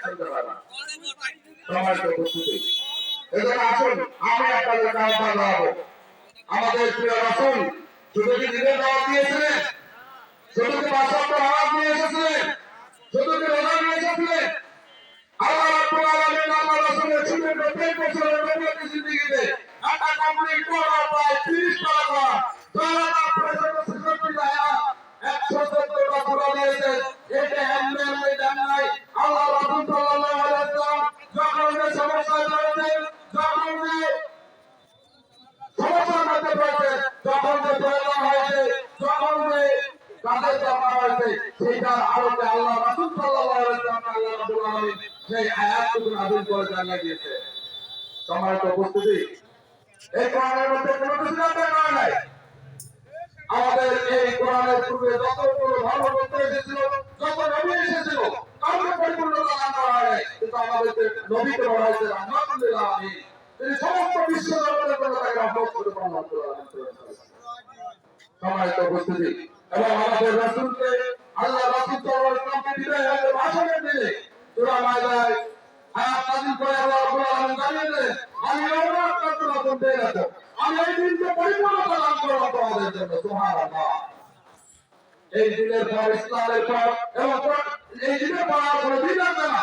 চলতে পারে না সময় তো উপস্থিতি এজন্য আসুন আমি আপনাদের আহ্বান জানাব আমাদের প্রিয় রাসূল শুধু কি নিজের দাওয়াত দিয়েছিলেন শুধু কি পাঁচ সপ্তাহ নামাজ নিয়ে এসেছিলেন শুধু কি রোজা নিয়ে এসেছিলেন আল্লাহ রাব্বুল আলামিন আল্লাহ রাসূলের ছিলেন প্রত্যেক বছরের নবী জিন্দেগিতে একটা কমপ্লিট করা প্রায় যখন যে সমস্যায় যখন সমস্যার মধ্যে পড়েছেন যখন যে প্রয়োজন হয়েছে, যখন যে কাজের দরকার হয়েছে সেটা আলোকে আল্লাহ রাসূল সাল্লাল্লাহু আল্লাহ রাব্বুল আলামিন সেই আয়াতটুকু নাযিল করে জানিয়ে দিয়েছে। সম্মানিত উপস্থিতি, এই কোরআনের আমাদের এই কিন্তু আমাদেরকে নবীকে বলা হয়েছে রহমাতুল্লিল আলামিন তিনি সমস্ত বিশ্ব জগতের জন্য আমাদের এই দিনের পর ইসলামের পর এবং এই দিনের পর আর কোনো দিন আসবে না।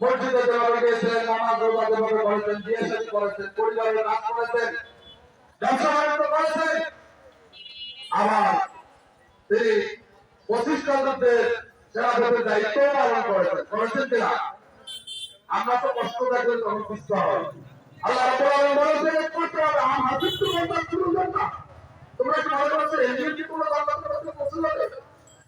মসজিদে যেভাবে গিয়েছিলেন নামাজ রোজা যেভাবে করেছেন বিয়ে করেছেন, পরিবারের কাজ করেছেন ব্যবসা বাণিজ্য করেছেন, আবার তিনি পঁচিশ চন্দ্রদের সেনাপতির দায়িত্ব পালন করেছেন। করেছেন কিনা? আমরা তো কষ্ট দেখলে তখন সুস্থ হয় আল্লাহ বলেছেন, একমাত্র আম হাদিস তো বলতে শুরু না। তোমরা কি মনে করছ? এমনি কি কোনো আল্লাহ করতে পছন্দ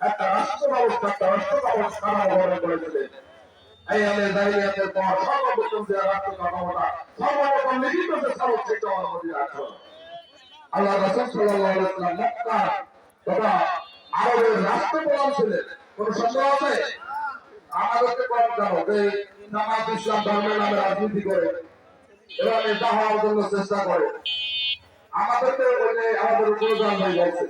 একটা রাষ্ট্র ব্যবস্থা একটা রাষ্ট্র ব্যবস্থা গ্রহণ করেছিলেন এই আমাদের দাঁড়িয়ে পর সর্বপ্রথম যে রাষ্ট্র কাঠামোটা সর্বপ্রথম লিখিত যে সড়ক সেটা মদিনার সড়ক আল্লাহ রাসূল সাল্লাল্লাহু আলাইহি ওয়াসাল্লাম মক্কা তথা আরবের রাষ্ট্রপ্রধান ছিলেন। কোন সন্দেহ আছে? আমাদেরকে কম জানো যে নামাজ ইসলাম ধর্মের নামে রাজনীতি করে এবং এটা হওয়ার জন্য চেষ্টা করে। আমাদেরকে ওই যে আমাদের উপরে হয়ে যাচ্ছে